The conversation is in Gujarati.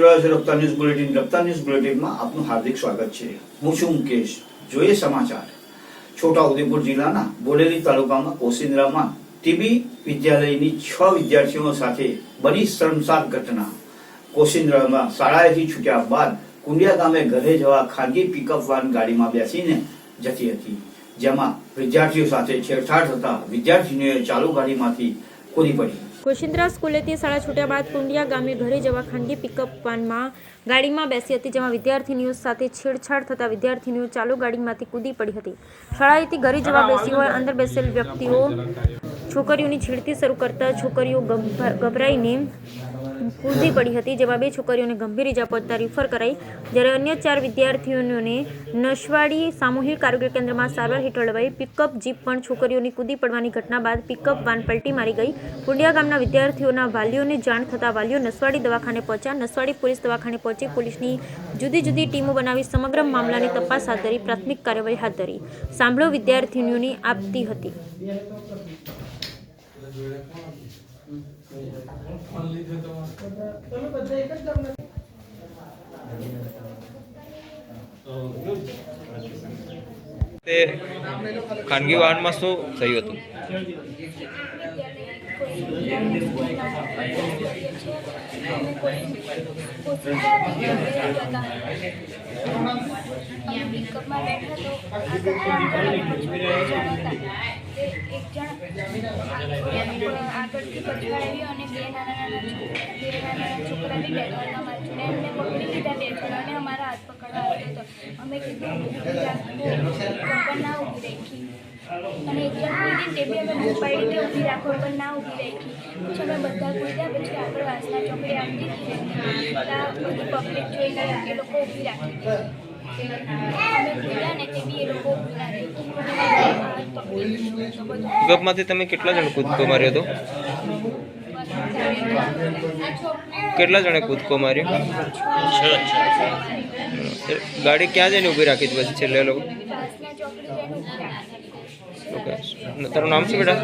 રહ્યો છે Raftaar news bulletin, Raftaar news બુલેટિનમાં આપનું હાર્દિક સ્વાગત છે. હું છું મુકેશ. જોઈએ સમાચાર. છોટાઉદેપુર જિલ્લાના બોડેલી તાલુકામાં કોસિન્દ્રામાં ટીબી વિદ્યાલયની છ વિદ્યાર્થીઓ સાથે બની શર્મસાર ઘટના. કોસિન્દ્રામાં શાળાએથી છૂટ્યા બાદ કુંડિયા ગામે ઘરે જવા ખાનગી પિકઅપ વાન ગાડીમાં બેસીને જતી હતી, જેમાં વિદ્યાર્થીઓ સાથે છેડછાડ થતા વિદ્યાર્થીનીઓએ ચાલુ ગાડીમાંથી કૂદી પડી. કોશિંદ્રા સ્કૂલેથી શાળા છૂટ્યા બાદ કુંડિયા ગામે ઘરે જવા ખાનગી પિકઅપ વાનમાં ગાડીમાં બેસી હતી, જેમાં વિદ્યાર્થીનીઓ સાથે છેડછાડ થતા વિદ્યાર્થીનીઓ ચાલુ ગાડીમાંથી કૂદી પડી હતી. શાળાએથી ઘરે જવા બેસી હોય, અંદર બેસેલ વ્યક્તિઓ છોકરીઓની છેડતી શરૂ કરતા છોકરીઓ ગભ- ગભરાઈને કૂદી પડી હતી, જેમાં બે છોકરીઓને ગંભીર ઇજા પહોંચતા રિફર કરાઈ. જ્યારે અન્ય ચાર વિદ્યાર્થીઓને નશવાડી સામૂહિક આરોગ્ય કેન્દ્રમાં સારવાર હેઠળ લવાઈ. પિકઅપ જીપ પણ છોકરીઓની કૂદી પડવાની ઘટના બાદ પિકઅપ વાન પલટી મારી ગઈ. કુંડિયા ગામના વિદ્યાર્થીઓના વાલીઓને જાણ થતાં વાલીઓ નસવાડી દવાખાને પહોંચ્યા. નસવાડી પોલીસ દવાખાને પહોંચી પોલીસની જુદી જુદી ટીમો બનાવી સમગ્ર મામલાની તપાસ હાથ ધરી, પ્રાથમિક કાર્યવાહી હાથ ધરી. સાંભળો વિદ્યાર્થીનીઓની આપતી હતી. તે ખાનગી વાહનમાં શું થયું હતું? બેઠા આગળથી પછાડાવ્યો અને બે નાના નાના બે નાના છોકરાની છોકરા બી બેઠા હતા મારા જોડે એમને પકડી લીધા બે જણાને અમારા હાથ પકડવા આવ્યો અમે કીધું પણ ના ઊભી રાખી અને એક જણ કૂદી તે બી અમે પાડી ઊભી રાખો પણ ના ઊભી રાખી પછી અમે બધા કૂદ્યા પછી આપણે વાસના ચોકડી આવતી ત્યાં બધી પબ્લિક એ લોકો ઊભી રાખી અમે કૂદ્યા તે બી એ લોકો ઊભી રાખી પિકઅપમાંથી તમે કેટલા જણ કૂદકો માર્યો હતો કેટલા જણે કૂદકો માર્યો? ગાડી ક્યાં જઈને ઊભી રાખી હતી પછી છેલ્લે લોકો? તારું નામ શું બેટા?